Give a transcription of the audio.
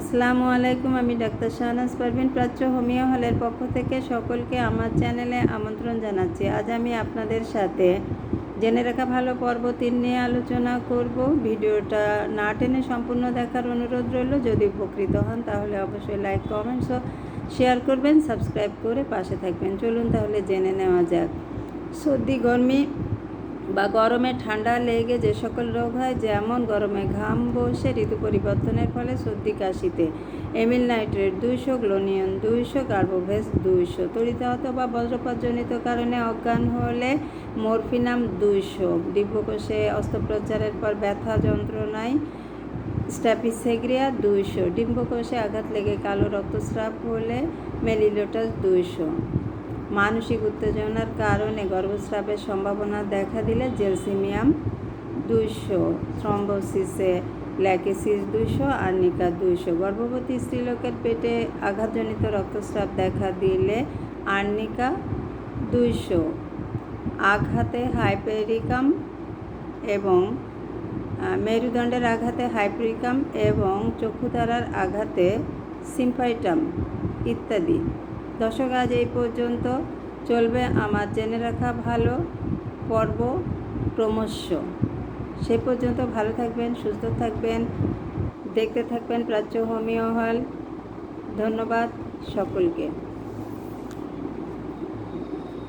আসসালামু আলাইকুম, আমি ডাক্তার শাহনাজ পারভিন, প্রাচ্য হোমিও হলের পক্ষ থেকে সকলকে আমার চ্যানেলে আমন্ত্রণ জানাচ্ছি। আজ আমি আপনাদের সাথে জেনে রাখা ভালো পর্ব তিন নিয়ে আলোচনা করব। ভিডিওটা না টেনে সম্পূর্ণ দেখার অনুরোধ রইল। যদি উপকৃত হন, তাহলে অবশ্যই লাইক, কমেন্টস ও শেয়ার করবেন। সাবস্ক্রাইব করে পাশে থাকবেন। চলুন তাহলে জেনে নেওয়া যাক। সর্দি, গরমি বা গরমে ঠান্ডা লেগে যে সকল রোগ হয়, যেমন গরমে ঘাম, বসে ঋতু পরিবর্তনের ফলে সর্দি, কাশিতে এমিল নাইট্রেট দুইশো গ্লোনিয়ন দুইশো, কার্বোভেস দুইশো তরিতাহত বা বজ্রপাতজনিত কারণে অজ্ঞান হলে মরফিনাম দুইশো। ডিব্বকোষে অস্ত্রোপচারের পর ব্যথা, যন্ত্রণায় স্ট্যাপিসেগ্রিয়া দুইশো। ডিম্বকোষে আঘাত লেগে কালো রক্তস্রাব হলে মেলিলোটাস দুইশো। মানসিক উত্তেজনার কারণে গর্ভস্রাবের সম্ভাবনা দেখা দিলে জেলসিমিয়াম দুইশো, থ্রম্বোসিসে ল্যাকেসিস দুইশো আর্নিকা দুইশো। গর্ভবতী স্ত্রীলোকের পেটে আঘাতজনিত রক্তস্রাব দেখা দিলে আর্নিকা দুইশো। আঘাতে হাইপেরিকাম এবং মেরুদণ্ডের আঘাতে হাইপ্রিকাম এবং চক্ষুতারার আঘাতে সিম্পাইটাম ইত্যাদি। দর্শক, আজ এই পর্যন্ত চলবে আমার জেনে রাখা ভালো পর্ব ক্রমশ। সে পর্যন্ত ভালো থাকবেন, সুস্থ থাকবেন, দেখতে থাকবেন প্রাচ্য হোমিও হল। ধন্যবাদ সকলকে।